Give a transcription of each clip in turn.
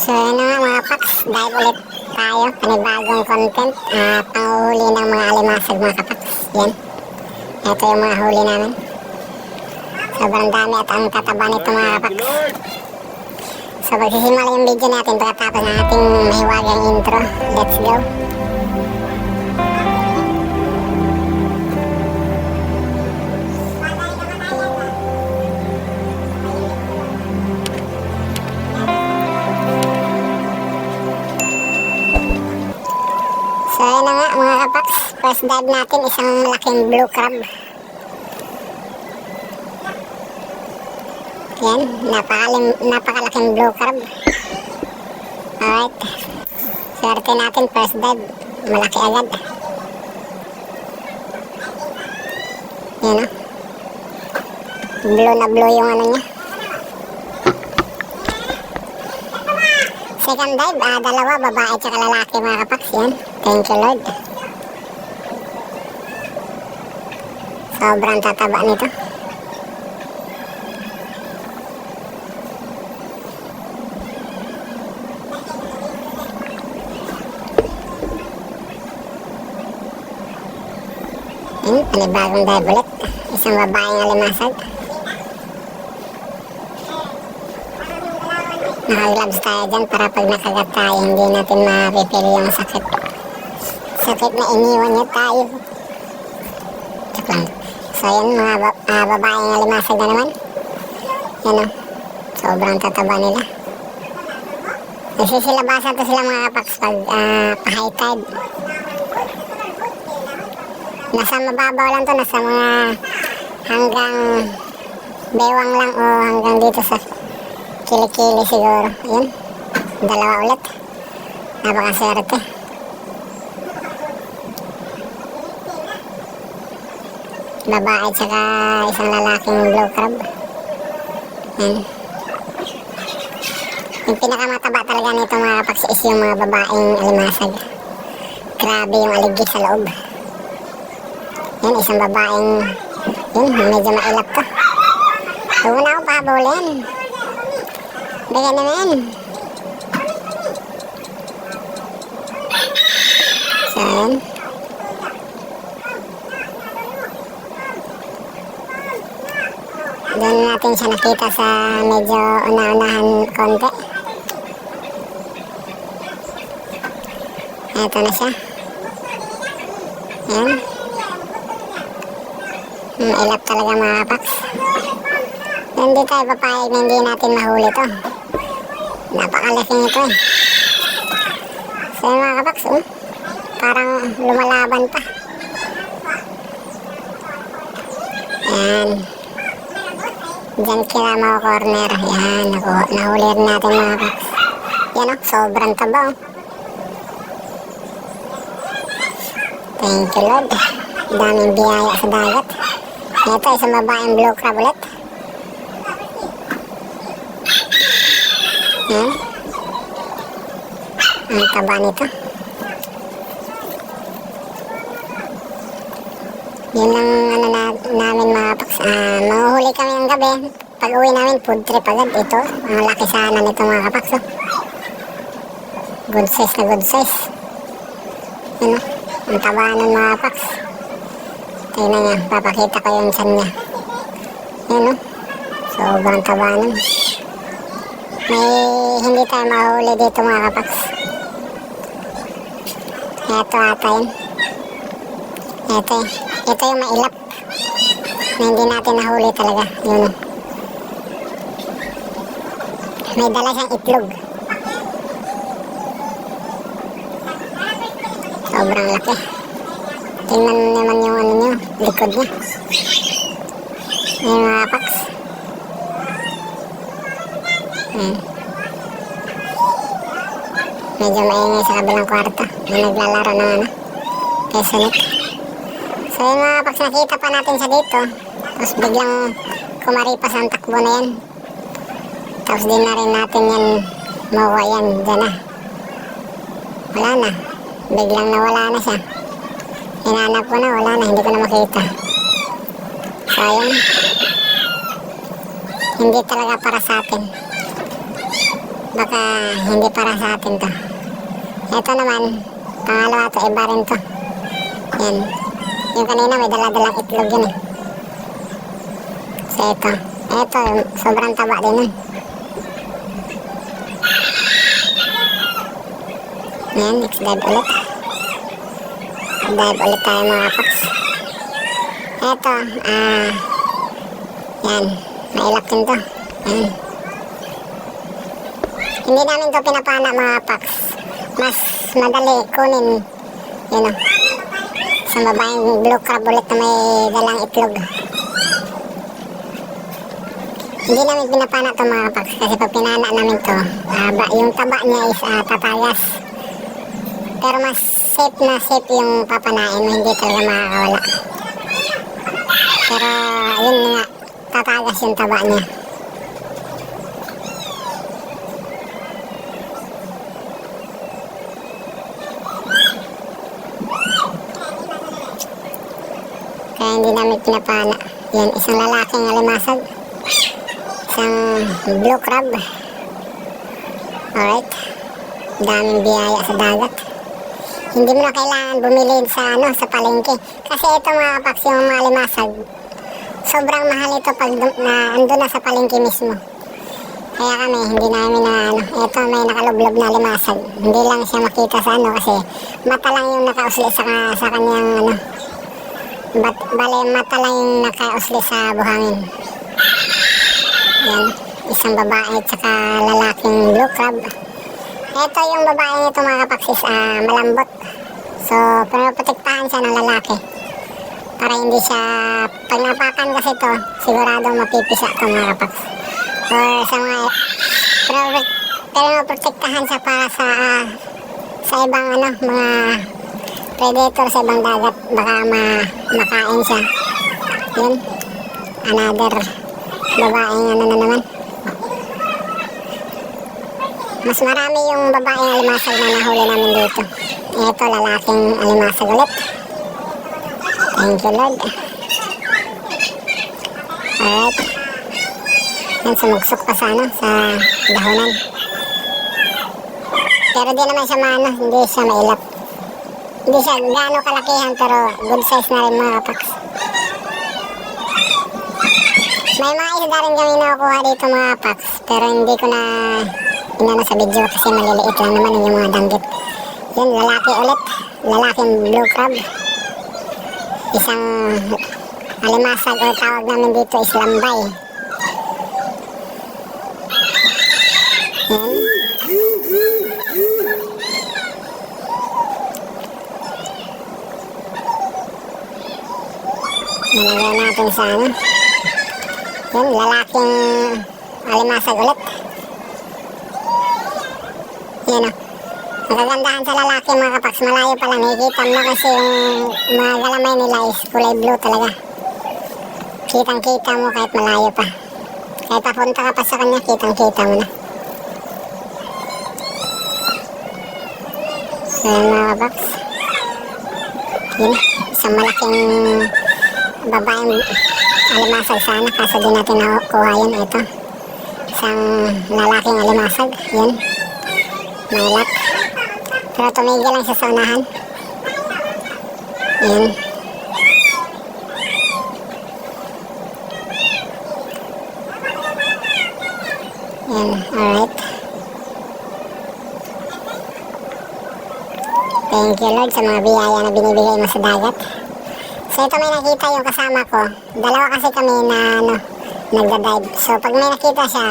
So yun na mga Paps, dive ulit tayo, panibagong content, uh, panghuli ng mga alimasag mga kapaps. Yan. Ito yung mga huli namin. Sobrang dami at ang tataba nito mga kapaps. So magsisimula yung video natin pagkatapos ng ating mahiwagang intro. Let's go. First dive natin isang malaking blue crab. Yan, napakalim, napakalaking blue crab. Alright. Swerte natin first dive, malaki agad. Yan o. Blue na blue yung ano niya. Second dive, ah, dalawa, babae at lalaki mga kapaks. Yan. Thank you Lord. Sobrang tataba nito. Yan, panibagong dive ulit. Isang babaeng alimasag. Naka-gloves tayo dyan para pag nakagat tayo, hindi natin mapipili yung sakit. Sakit na iniwan niya tayo. So yan mga ba ah, babaeng alimasag na naman. Yan o. Sobrang tataba nila. Nagsisilabasan to sila mga kapaks pag ah, pa-high tide. Nasa mababaw lang to, nasa mga hanggang bewang lang o hanggang dito sa kilikili siguro. Yun. Dalawa ulit. Napakaswerte. Babae tsaka isang lalaking blue crab. Yan. Yung pinakamataba talaga nito mga kapaks is yung mga babaeng alimasag. Grabe yung aligi sa loob. Yan, isang babaeng yun, medyo mailap to. Huwag na ako pahabulin. Bigyan naman. So, yan. Doon natin siya nakita sa medyo una-unahan konti. Ito na siya. Yan. Hmm, ilap talaga mga kapaks. Hindi tayo papayag na hindi natin mahuli to. Napakalaki nito eh. So yun mga kapaks, oh, parang lumalaban pa. Yan. Diyan kila mga corner. Yan, naku, nahuli natin mga kapaks. Yan oh, sobrang taba oh. Thank you Lord. Daming biyaya sa dagat. Ito, isang babaeng blue crab ulit. Yan. Ang taba nito. Yun ang kami ng gabi. Pag uwi namin, food trip agad. Ito, ang laki sana nito mga kapaks. Oh. Good size na good size. Ano? Ang taba ng mga paks. Tingnan niya, papakita ko yung tiyan niya. Yan o. Sobrang taba nun. May hindi tayo mahuli dito mga kapaks. Ito ata yun. Ito. Ito yung mailap. Na hindi natin nahuli talaga. Yun. May dala siyang itlog. Sobrang laki. Tingnan naman yung ano nyo, likod niya. Yung mga paks. Ayan. Medyo maingay sa kabilang kwarto. May naglalaro ng ano, kay Sonic. So yung mga paks nakita pa natin sa dito. Tapos biglang kumaripas ang takbo na yan. Tapos din na rin natin yan mawa yan. Diyan na. Wala na. Biglang nawala na siya. Hinanap ko na, wala na, hindi ko na makita. Sayang. Hindi talaga para sa atin. baka hindi para sa atin to. Ito naman, pangalawa to, iba rin to. Yan. Yung kanina may dala-dalang itlog yun eh. Ito. Ito, sobrang taba din nun. Yan, next dive ulit. Dive ulit tayo mga kapaps. Ito, ah, yan, mailak din to. Yan. Hindi namin to pinapana mga kapaps. Mas madali kunin, yun o. Sa babaeng blue crab ulit na may dalang itlog. Hindi namin pinapana to mga kapaps kasi pag pinana namin to, ba, yung taba niya is ah, tatayas. Pero mas safe na safe yung papanain mo, hindi talaga makakawala. Pero yun nga, tatagas yung taba niya. Kaya hindi namin pinapana. Yan, isang lalaking alimasag. Isang blue crab. Alright. Daming biyaya sa dagat. Hindi mo na kailangan bumili sa ano sa palengke. Kasi ito mga kapaks yung mga alimasag. Sobrang mahal ito pag na ando na sa palengke mismo. Kaya kami, hindi namin na ano, ito may nakalublob na alimasag. Hindi lang siya makita sa ano kasi mata lang yung nakausli sa, sa kanyang ano. Bat, bale, mata lang yung nakausli sa buhangin. Yan, isang babae at saka lalaking blue crab. Ito yung babae nito mga kapaksis, ah, malambot. So, pinoprotektahan siya ng lalaki. Para hindi siya, pag napakan kasi to, siguradong mapipisa ito mga kapaks. Or sa mga, pero, pero protektahan siya para sa, ah, sa ibang ano, mga predator sa ibang dagat. Baka ma, makain siya. Yun. Another babaeng ano na naman. Mas marami yung babaeng alimasag na nahuli namin dito. Ito, lalaking alimasag ulit. Thank you, Lord. Alright. Yan, sumuksok pa sa ano, sa dahonan. Pero di naman siya maano, hindi siya mailap. Hindi siya gaano kalakihan, pero good size na rin mga kapaks. May mga isda rin kami nakukuha dito mga kapaks, pero hindi ko na inano sa video kasi maliliit lang naman yung mga danggit. Yan, lalaki ulit. Lalaking blue crab. Isang alimasag o tawag namin dito is lambay. Yan. Nalagay natin sa ano. Yan, lalaking alimasag ulit. Yan o. Ang kagandahan sa lalaki mga kapaks, malayo pa lang. Nakikita mo kasi yung mga galamay nila is kulay blue talaga. Kitang kita mo kahit malayo pa. Kahit papunta ka pa sa kanya, kitang kita mo na. So yan mga kapaks. Yun, isang malaking babaeng alimasag sana kaso di natin nakuha yun. Ito. Isang lalaking alimasag. Yan. May luck. Pero tumigil lang siya sa unahan. Yan. Yan, alright. Thank you Lord sa mga biyaya na binibigay mo sa dagat. So ito may nakita yung kasama ko. Dalawa kasi kami na ano, nagda-dive. So pag may nakita siya,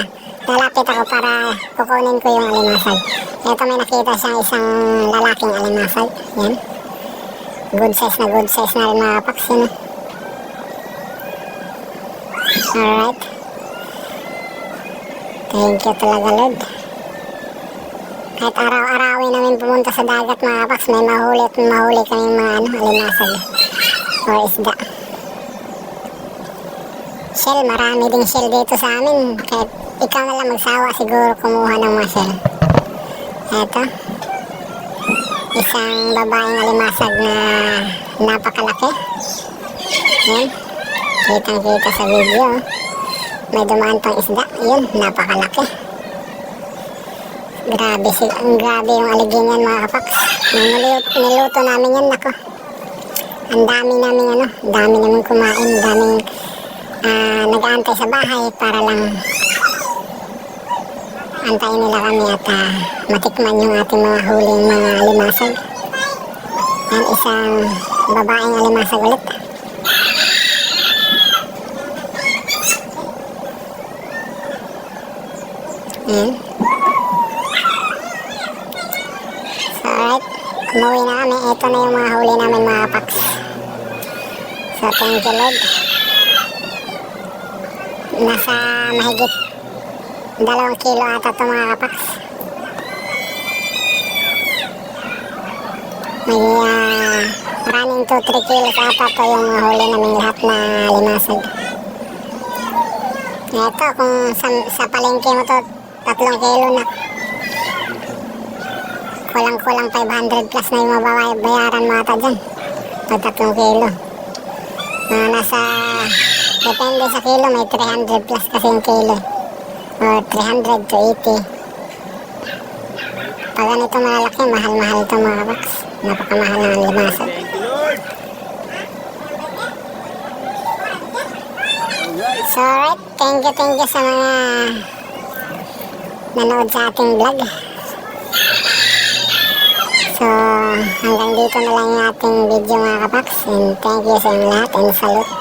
lalapit ako para kukunin ko yung alimasag. Ito may nakita siyang isang lalaking alimasag. Yan. Good size na good size na rin mga kapaks yun. Alright. Thank you talaga Lord. Kahit araw-arawin namin pumunta sa dagat mga kapaks, may mahuli at mahuli kami mga ano, alimasag o isda. Shell, marami ding shell dito sa amin. Kahit ikaw na lang magsawa siguro kumuha ng mga shell. Eto. Isang babaeng alimasag na napakalaki. Yan. Kitang kita sa video. May dumaan pang isda. Yun, napakalaki. Grabe, ang grabe yung aligin yan mga kapaks. Nung niluto, niluto namin yan, nako. Ang dami namin ano, dami namin kumain, ang daming ah, nag-aantay sa bahay para lang antayin nila kami at ah, matikman yung ating mga huling mga alimasag. Yan, isang babaeng alimasag ulit. Yan. So, alright. Umuwi na kami. Ito na yung mga huli namin mga you Lord. Nasa mahigit dalawang kilo ata ito mga kapaks. May ah, running 2-3 kilos ata ito yung huli namin lahat na limasag. Ito, kung sa, sa palengke mo to, tatlong kilo na. Kulang-kulang 500 plus na yung mababayaran mo ata dyan. Pag tatlong kilo. Mga nasa, depende sa kilo, may 300 plus kasi yung kilo. Or 300 to 80. Pag ganito malalaki, mahal-mahal ito mga box. Napakamahal ng limasag. So, alright. Thank you, thank you sa mga nanood sa ating vlog. So, hanggang dito na lang yung ating video mga kapaks. And thank you sa inyo lahat and salute.